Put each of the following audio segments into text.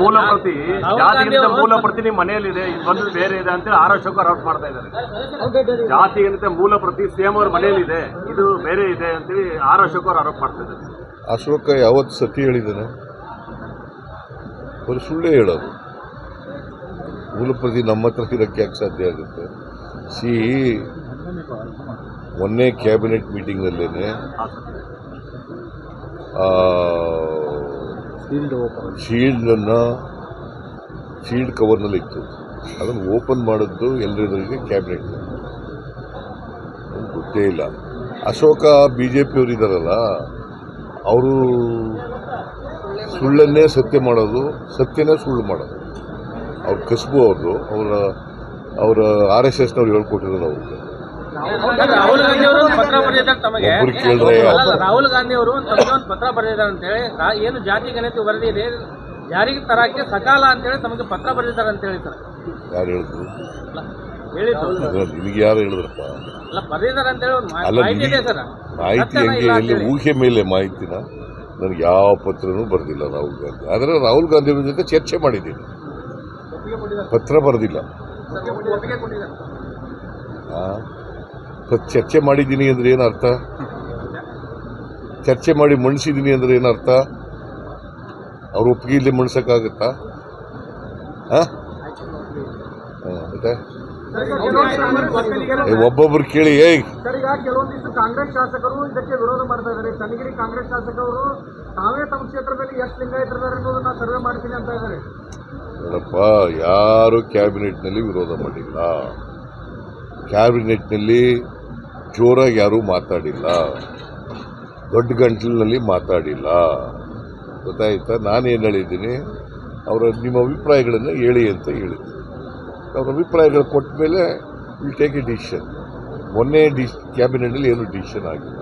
ಮೂಲ ಪ್ರತಿ ಜಾತಿಗಿಂತ ಮೂಲ ಪ್ರತಿ ನಿಮ್ಮ ಮನೆಯಲ್ಲಿದೆ ಇದು ಬಂದು ಬೇರೆ ಇದೆ ಅಂತೇಳಿ ಆರ್ ಅಶೋಕ್ ಆರೋಪ ಮಾಡ್ತಾ ಇದ್ದಾರೆ. ಜಾತಿಗಿಂತ ಮೂಲ ಪ್ರತಿ ಸಿಎಂ ಅವ್ರ ಮನೆಯಲ್ಲಿದೆ ಇದು ಬೇರೆ ಇದೆ ಅಂತೇಳಿ ಅವ್ರು ಆರೋಪ ಮಾಡ್ತಾ ಇದ್ದಾರೆ. ಅಶೋಕ ಯಾವತ್ತು ಸತಿ ಹೇಳಿದ್ದಾನೆ? ಅವರು ಸುಳ್ಳೇ ಹೇಳೋದು. ಮೂಲಪ್ರತಿ ನಮ್ಮ ಹತ್ರ ಇರೋಕ್ಕೆ ಯಾಕೆ ಸಾಧ್ಯ ಆಗುತ್ತೆ? ಸಿ ಮೊನ್ನೆ ಕ್ಯಾಬಿನೆಟ್ ಮೀಟಿಂಗ್ನಲ್ಲೇನೆ ಶೀಲ್ಡನ್ನು, ಶೀಲ್ಡ್ ಕವರ್ನಲ್ಲಿ ಇತ್ತು. ಅದನ್ನು ಓಪನ್ ಮಾಡಿದ್ದು ಎಲ್ಲರಿಗೆ ಕ್ಯಾಬಿನೆಟ್. ಗೊತ್ತೇ ಇಲ್ಲ. ಅಶೋಕ ಬಿ ಜೆ ಪಿಯವರು ಇದ್ದಾರಲ್ಲ ಅವರು ಸುಳ್ಳನ್ನೇ ಸತ್ಯ ಮಾಡೋದು, ಸತ್ಯನೇ ಸುಳ್ಳು ಮಾಡೋದು. ಅವ್ರ ಕಸಬು ಅವರು ಅವರ ಅವರ ಆರ್ ಎಸ್ ಎಸ್ನವ್ರು ಹೇಳ್ಕೊಟ್ಟಿರೋದು ಅವ್ರಿಗೆ ರಾಹುಲ್ ಗಾಂಧಿ ಅವರು ಪತ್ರ ಬರೆದಿದ್ದಾರೆ ತಮಗೆ. ಅಲ್ಲ, ರಾಹುಲ್ ಗಾಂಧಿ ಅವರು ತಮಗೆ ಒಂದು ಪತ್ರ ಬರೆದಿದ್ದಾರೆ ಅಂತ ಹೇಳಿ ರಾ- ಏನು ಜಾತಿ ಗಣತಿ ವರದಿ ಇದೆ ಜಾರಿಗೆ ತರಕ್ಕೆ ಸಕಾಲ ಅಂತ ಹೇಳಿ ತಮಗೆ ಪತ್ರ ಬರೆದಿದ್ದಾರೆ ಅಂತ ಹೇಳಿ ಸರ್ ಯಾರು ಹೇಳಿದ್ರು? ಅಲ್ಲ, ನಿನಗೆ ಯಾರು ಹೇಳಿದ್ರಪ್ಪ? ಅಲ್ಲ ಬರೆದಿದ್ದಾರೆ ಅಂತ ಹೇಳಿ ಒಂದು ಮಾ- ಅಲ್ಲ ಮಾಹಿತಿ ಇದೆ ನಿನಗೆ ಸರ್. ಮಾಹಿತಿ ಸತ್ಯನಾ ಹೆಂಗೆ ಇಲ್ಲ ಎಲ್ಲಿ ಹೇಳಿ. ಊಹೆ ಮೇಲೆ ಮಾಹಿತಿನ ನನಗೆ ಯಾವ ಪತ್ರನೂ ಬರೆದಿಲ್ಲ ರಾಹುಲ್ ಗಾಂಧಿ. ಆದರೆ ರಾಹುಲ್ ಗಾಂಧಿ ಅವ್ರ ಜೊತೆ ಚರ್ಚೆ ಮಾಡಿದ್ದೀನಿ. ಪತ್ರ ಬರೆದಿಲ್ಲ. ಆ? ಚರ್ಚೆ ಮಾಡಿದ್ದೀನಿ ಅಂದ್ರೆ ಏನು ಅರ್ಥ? ಚರ್ಚೆ ಮಾಡಿ ಮಣಿಸಿದ್ದೀನಿ ಅಂದ್ರೆ ಏನು ಅರ್ಥ? ಅವ್ರ ಒಪ್ಪಿಗೆ ಇಲ್ಲೇ ಮಣಿಸೋಕ್ಕಾಗತ್ತಾ? ಹಾಂ? ಒಬ್ಬೊಬ್ರು ಕೇಳಿ ಏಯ್! ಕೆಲವೊಂದಿಷ್ಟು ಕಾಂಗ್ರೆಸ್ ಶಾಸಕರು ಇದಕ್ಕೆ ವಿರೋಧ ಮಾಡ್ತಾ ಇದ್ದಾರೆ. ಚನ್ನಗಿರಿ ಕಾಂಗ್ರೆಸ್ ಶಾಸಕರು ತಾವೇ ತಮ್ಮ ಕ್ಷೇತ್ರದಲ್ಲಿ ಎಷ್ಟು ಲಿಂಗಾಯತರಿದ್ದಾರೆ ಅನ್ನೋದನ್ನ ಸರ್ವೆ ಮಾಡ್ತೀನಿ ಅಂತ ಇದ್ದಾರೆ. ನೋಡಪ್ಪ ಯಾರು ಕ್ಯಾಬಿನೆಟ್ನಲ್ಲಿ ವಿರೋಧ ಮಾಡಿಲ್ಲ. ಕ್ಯಾಬಿನೆಟ್ನಲ್ಲಿ ಜೋರಾಗಿ ಯಾರೂ ಮಾತಾಡಿಲ್ಲ. ದೊಡ್ಡ ಗಂಟಲಿನಲ್ಲಿ ಮಾತಾಡಿಲ್ಲ. ಗೊತ್ತಾಯ್ತಾ? ನಾನೇನು ಹೇಳಿದ್ದೀನಿ? ಅವರ ನಿಮ್ಮ ಅಭಿಪ್ರಾಯಗಳನ್ನು ಹೇಳಿ ಅಂತ ಹೇಳಿದ್ದೀನಿ ಅವ್ರ ಅಭಿಪ್ರಾಯಗಳು ಕೊಟ್ಟ ಮೇಲೆ ವಿಲ್ ಟೇಕ್ ಎ ಡಿಸಿಷನ್ ಮೊನ್ನೆ ಡಿಸ್ ಕ್ಯಾಬಿನೆಟ್ನಲ್ಲಿ ಏನು ಡಿಸಿಷನ್ ಆಗಿಲ್ಲ.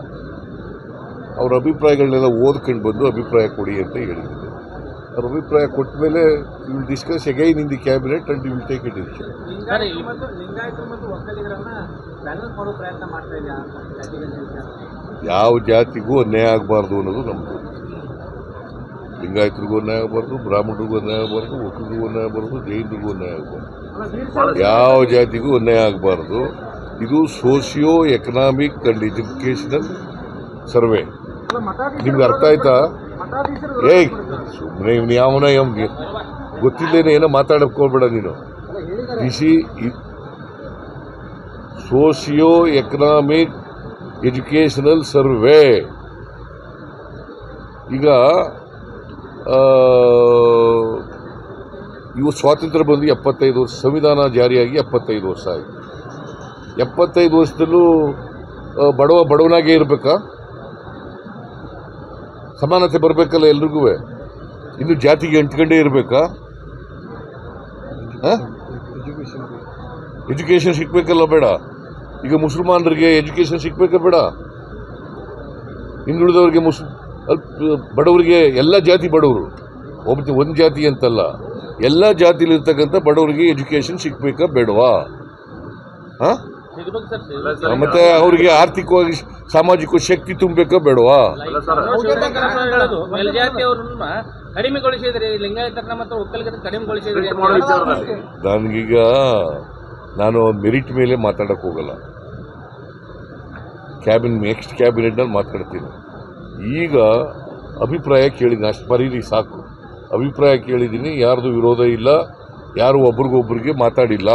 ಅವರ ಅಭಿಪ್ರಾಯಗಳನ್ನೆಲ್ಲ ಓದ್ಕೊಂಡು ಬಂದು ಅಭಿಪ್ರಾಯ ಕೊಡಿ ಅಂತ ಹೇಳಿದ್ದೀನಿ ಅವ್ರ ಅಭಿಪ್ರಾಯ ಕೊಟ್ಟ ಮೇಲೆ you will discuss again in the cabinet and you will take it decision sir, ಈ- ಲಿಂಗಾಯತರು ಒಕ್ಕಲಿಗರನ್ನ ಬ್ಯಾಲೆನ್ಸ್ ಮಾಡೋ ಪ್ರಯತ್ನ ಮಾಡ್ತಾ ಇದೆಯಾ? ಯಾವ ಜಾತಿಗೂ ಅನ್ಯಾಯ ಆಗಬಾರ್ದು ಅನ್ನೋದು ನಮ್ಮದು ಲಿಂಗಾಯತರಿಗೂ ಅನ್ಯಾಯ ಆಗಬಾರ್ದು ಬ್ರಾಹ್ಮಣರಿಗೂ ಅನ್ಯಾಯ ಆಗಬಾರ್ದು ಒಕ್ಕಲಿಗೂ ಅನ್ಯಾಯ ಆಗಬಾರ್ದು ಜೈನರಿಗೂ ಅನ್ಯಾಯ ಆಗಬಾರ್ದು. ಯಾವ ಜಾತಿಗೂ ಅನ್ಯಾಯ ಆಗಬಾರ್ದು. ಇದು socio economic and educational survey ನಿಮ್ಗೆ ಅರ್ಥ ಆಯ್ತಾ? ಏಯ್ ಸುಮ್ಮನೆ ಇವ್ನು ಯಾವನ ಗೊತ್ತಿಲ್ಲೇನೆ ಏನೋ ಮಾತಾಡಕ್ಕೆ ಹೋಗ್ಬೇಡ ನೀನು. ಬಿಸಿ ಸೋಷಿಯೋ ಎಕನಾಮಿಕ್ ಎಜುಕೇಷನಲ್ ಸರ್ವೆ. ಈಗ ಇವು ಸ್ವಾತಂತ್ರ್ಯ ಬಂದು ಎಪ್ಪತ್ತೈದು ವರ್ಷ, ಸಂವಿಧಾನ ಜಾರಿಯಾಗಿ ಎಪ್ಪತ್ತೈದು ವರ್ಷ ಆಯಿತು. ಎಪ್ಪತ್ತೈದು ವರ್ಷದಲ್ಲೂ ಬಡವ ಬಡವನಾಗೇ ಇರಬೇಕಾ? ಸಮಾನತೆ ಬರಬೇಕಲ್ಲ ಎಲ್ರಿಗೂ? ಇನ್ನು ಜಾತಿಗೆ ಅಂಟ್ಕೊಂಡೇ ಇರಬೇಕಾ? ಎಜುಕೇಷನ್ ಸಿಗ್ಬೇಕಲ್ಲ ಬೇಡ. ಈಗ ಮುಸಲ್ಮಾನರಿಗೆ ಎಜುಕೇಷನ್ ಸಿಗ್ಬೇಕಾ ಬೇಡ? ಹಿಂದುಳಿದವರಿಗೆ ಮುಸ್ ಬಡವರಿಗೆ ಎಲ್ಲ ಜಾತಿ ಬಡವರು. ಒಬ್ಬ ಒಂದು ಜಾತಿ ಅಂತಲ್ಲ. ಎಲ್ಲ ಜಾತಿಲಿರ್ತಕ್ಕಂಥ ಬಡವರಿಗೆ ಎಜುಕೇಷನ್ ಸಿಗ್ಬೇಕಾ ಬೇಡವಾ? ಹಾಂ. ಮತ್ತೆ ಅವರಿಗೆ ಆರ್ಥಿಕವಾಗಿ ಸಾಮಾಜಿಕ ಶಕ್ತಿ ತುಂಬಬೇಕಾ ಬೇಡವಾ? ನನಗೀಗ ನಾನು ಮೆರಿಟ್ ಮೇಲೆ ಮಾತಾಡಕ್ಕೆ ಹೋಗಲ್ಲ. ಕ್ಯಾಬಿನ್ ನೆಕ್ಸ್ಟ್ ಕ್ಯಾಬಿನೆಟ್ನಲ್ಲಿ ಮಾತಾಡ್ತೀನಿ. ಈಗ ಅಭಿಪ್ರಾಯ ಕೇಳಿದ್ದೀನಿ ಅಷ್ಟು ಬರೀರಿ ಸಾಕು. ಅಭಿಪ್ರಾಯ ಕೇಳಿದ್ದೀನಿ ಯಾರ್ದು ವಿರೋಧ ಇಲ್ಲ ಯಾರು ಒಬ್ರಿಗೊಬ್ರಿಗೆ ಮಾತಾಡಿಲ್ಲ.